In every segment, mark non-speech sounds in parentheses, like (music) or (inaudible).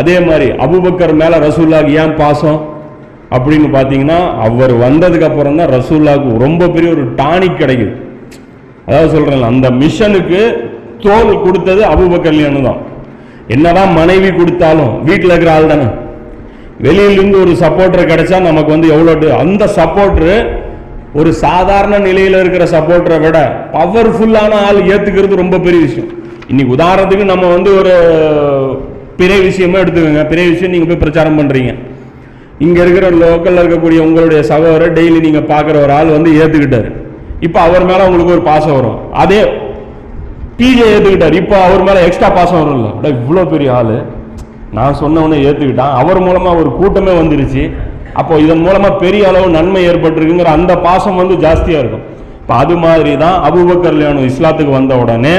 அதே மாதிரி அபூபக்கர் மேல ரசூல்லாக்கு ஏன் பாசம்? அப்படின்னு பார்த்தீங்கன்னா அவர் வந்ததுக்கு அப்புறம் தான் ரசூல்லாவுக்கு ரொம்ப பெரிய ஒரு டானிக் கிடைக்குது. அதாவது சொல்றேன் அந்த மிஷனுக்கு தோல் கொடுத்தது அபுபக்கர்லியானு தான் என்னதான் மனைவி கொடுத்தாலும் வீட்டில் இருக்கிற ஆள் தானே. வெளியிலிருந்து ஒரு சப்போர்ட்டர் கிடைச்சா நமக்கு வந்து எவ்வளோ அந்த சப்போர்ட்டர் ஒரு சாதாரண நிலையில் இருக்கிற சப்போர்ட்டரை விட பவர்ஃபுல்லான ஆள் ஏற்றுக்கிறது ரொம்ப பெரிய விஷயம். இன்னைக்கு உதாரணத்துக்கு நம்ம வந்து ஒரு பிற விஷயமா எடுத்துக்கோங்க. பிற விஷயம் நீங்கள் போய் பிரச்சாரம் பண்ணுறீங்க இங்கே இருக்கிற லோக்கலில் இருக்கக்கூடிய உங்களுடைய சகோதரை டெய்லி நீங்கள் பார்க்குற ஒரு ஆள் வந்து ஏற்றுக்கிட்டாரு இப்போ அவர் மேலே உங்களுக்கு ஒரு பாசம் வரும். அதே டிஜே ஏற்றுக்கிட்டார் இப்போ அவர் மேலே எக்ஸ்ட்ரா பாசம் வரும்ல அட இவ்வளோ பெரிய ஆள். நான் சொன்னவனே ஏற்றுக்கிட்டான் அவர் மூலமாக ஒரு கூட்டமே வந்துருச்சு. அப்போ இதன் மூலமாக பெரிய அளவு நன்மை ஏற்பட்டிருக்குங்கிற அந்த பாசம் வந்து ஜாஸ்தியாக இருக்கும். இப்போ அது மாதிரி தான் அபூபக்கர் லியானு இஸ்லாத்துக்கு வந்த உடனே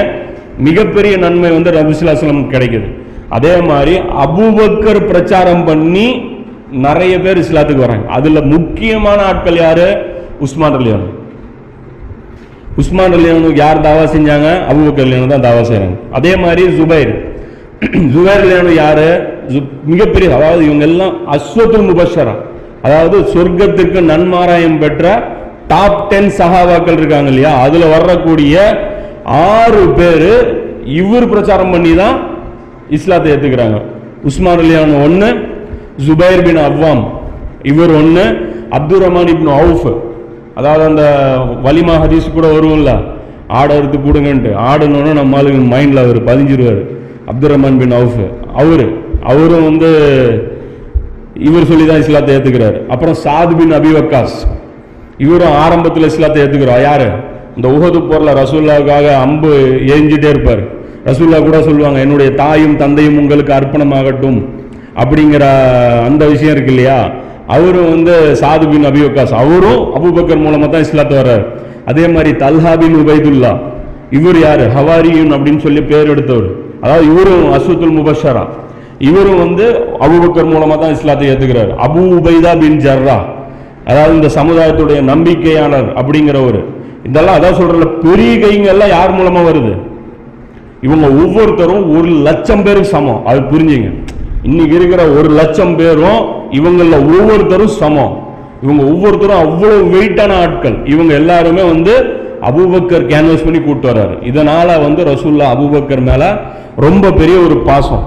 மிகப்பெரிய நன்மை வந்து ரபிசுல்லாஸ்லம் கிடைக்குது. அதே மாதிரி அபுபக்கர் பிரச்சாரம் பண்ணி நிறைய பேர் இஸ்லாத்துக்கு வராங்க. அதுல முக்கியமான ஆட்கள் யாரு? உஸ்மான் அலியானு உஸ்மான் அலியானுக்கு யார் தாவா செஞ்சாங்க? அபுபக்கர் அலியானு தான் தாவா செய்யறாங்க அதே மாதிரி ஜுபைர். (clears throat) ஜுபைர் அலியானு யாரு? மிகப்பெரிய அதாவது இவங்க எல்லாம் அஸ்வத்து முபஷரா. அதாவது சொர்க்கத்துக்கு நன்மாராயம் பெற்ற டாப் டென் சகாவாக்கள் இருக்காங்க இல்லையா? அதுல வரக்கூடிய ஆறு பேரு இவர் பிரச்சாரம் பண்ணி தான் இஸ்லாத்தை ஏத்துக்கிறாங்க. உஸ்மான் அலியான் ஒன்று ஜுபைர் பின் அவ்வாம் இவர் ஒன்று அப்துல் ரஹ்மான் இப்னு அவுஃப். அதாவது அந்த வலிமா ஹதீஸ் கூட வருவோம்ல ஆடை எடுத்து கொடுங்கன்ட்டு ஆடணுன்னு நம்ம ஆளுங்க மைண்டில் அவர் பதிஞ்சிருவார். Abdul Rahman bin Awf. அவர் அவரும் வந்து இவர் சொல்லி தான் இஸ்லாத்தை ஏற்றுக்கிறார் அப்புறம் சாத் பின் அபி வக்காஸ். இவரும் ஆரம்பத்தில் இஸ்லாத்தை ஏத்துக்கிறார்? யார்? இந்த உகது போரில் ரசூல்லாவுக்காக அம்பு ஏஞ்சிட்டே இருப்பார். ரசூல்லா கூட சொல்லுவாங்க என்னுடைய தாயும் தந்தையும் உங்களுக்கு அர்ப்பணமாகட்டும். அப்படிங்கிற அந்த விஷயம் இருக்கு இல்லையா? அவரும் வந்து சாது பின் அபி வக்காஸ் அவரும் அபுபக்கர் மூலமாக தான் இஸ்லாத்தை வர்றார். அதே மாதிரி தல்ஹா பின் உபைதுல்லா இவர் யார்? ஹவாரியுன் அப்படின்னு சொல்லி பேர் எடுத்தவர். அதாவது இவரும் அஸ்வத்துல் முபஷரா. இவரும் வந்து அபுபக்கர் மூலமாக தான் இஸ்லாத்தை ஏற்றுக்கிறார் அபு உபைதா பின் ஜர்ரா. அதாவது இந்த சமுதாயத்துடைய நம்பிக்கையாளர் அப்படிங்கிறவர். இதெல்லாம் அதான் சொல்கிறல பெரிய கைங்கெல்லாம் யார் மூலமாக வருது? இவங்க ஒவ்வொருத்தரும் ஒரு லட்சம் பேருக்கு சமம். அது புரிஞ்சுங்க. இன்னைக்கு இருக்கிற ஒரு லட்சம் பேரும் இவங்கள ஒவ்வொருத்தரும் சமம். இவங்க ஒவ்வொருத்தரும் அவ்வளவு வெயிட்டான ஆட்கள். இவங்க எல்லாருமே வந்து அபூபக்கர் கேன்வஸ் பண்ணி கூப்பிட்டு வர்றாரு. இதனால வந்து ரசூல்லா அபூபக்கர் மேல ரொம்ப பெரிய ஒரு பாசம்.